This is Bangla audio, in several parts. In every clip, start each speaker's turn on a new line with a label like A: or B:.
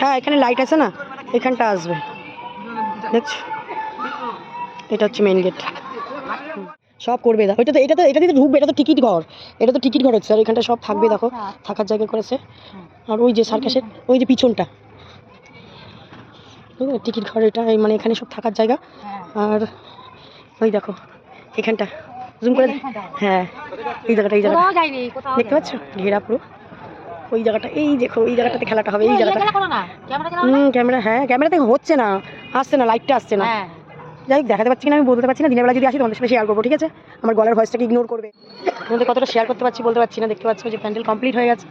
A: হ্যাঁ এখানে লাইট আছে না? এখানটা আসবে। দেখছ? এটা হচ্ছে মেইন গেট সব করবে দেখো। এটা তো এটা তো এটা দিয়ে ঢুকবে এটা তো টিকিট ঘর। এটা তো টিকিট ঘর হচ্ছে। আর এখানটা সব থাকবে দেখো। থাকার জায়গা করেছে। আর ওই যে সার্কাসের ওই যে পিছনটা। টিকিট ঘর এটা মানে এখানে সব থাকার জায়গা। আর ওই দেখো এখানটা। জুম করে হ্যাঁ। এই জায়গাটা এই জায়গাটা। দেখতে পাচ্ছ? ঘেরা পুরো। ওই জায়গাটা এই দেখো এই জায়গাটাতে খেলাটা হবে এই জায়গাটা। হুম ক্যামেরা হ্যাঁ ক্যামেরাতে হচ্ছে না আসছে না লাইটটা আসছে না।
B: হ্যাঁ।
A: যাই হোক দেখাতে পারছি না আমি বলতে পারছি না দিনের বেলা যদি আসি তোমাদের সাথে শেয়ার করব ঠিক আছে? আমার গলার ভয়েসটাকে ইগনোর করবে। তোমাদের কতটা শেয়ার করতে পারছি বলতে পারছি না দেখতে পাচ্ছ যে প্যান্ডেল কমপ্লিট হয়ে গেছে।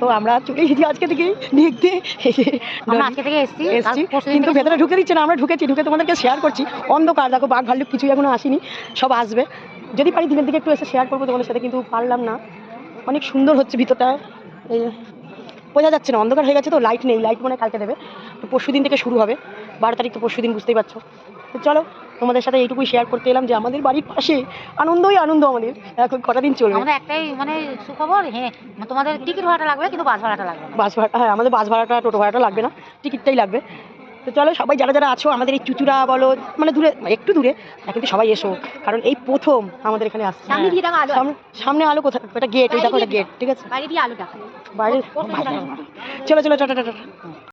A: তো আমরা চলে এসেছি আজকে থেকে দেখতে।
B: আজকে থেকে এসেছি
A: এসছি কিন্তু ভেতরে ঢুকে দিচ্ছে না আমরা ঢুকেছি ঢুকে তোমাদেরকে শেয়ার করছি। অন্ধকার দেখো বাঘ ভাল্লুক কিছুই এখনও আসেনি সব আসবে। যদি পারি দিনের দিকে একটু এসে শেয়ার করব তোমাদের সাথে কিন্তু পারলাম না। অনেক সুন্দর হচ্ছে ভিতরটা। এই বোঝা যাচ্ছে না অন্ধকার হয়ে গেছে তো লাইট নেই লাইট মনে কালকে দেবে। তো পরশু দিন থেকে শুরু হবে বারো তারিখ তো পরশু দিন বুঝতেই পারছ। তো চলো তোমাদের সাথে এইটুকুই শেয়ার করতে এলাম যে আমাদের বাড়ির পাশে আনন্দই আনন্দ আমাদের। এখন কটা দিন চলবে?
B: আমাদের একটাই মানে সুখবর হ্যাঁ তোমাদের টিকিট ভাড়াটা লাগবে কিন্তু বাস ভাড়াটা লাগবে
A: বাস ভাড়া হ্যাঁ আমাদের বাস ভাড়াটা টোটো ভাড়াটা লাগবে না টিকিটটাই লাগবে। তো চলো সবাই যারা যারা আছো আমাদের এই চুচুরা বলো মানে দূরে একটু দূরে কিন্তু সবাই এসো কারণ এই প্রথম আমাদের এখানে আসছে।
B: সামনে আলো।
A: সামনে- সামনে আলো কোথায়? একটা গেট ওই দেখো একটা গেট ঠিক আছে?
B: বাইরে দিয়ে আলো দেখা
A: চলো চলো টাটা টাটা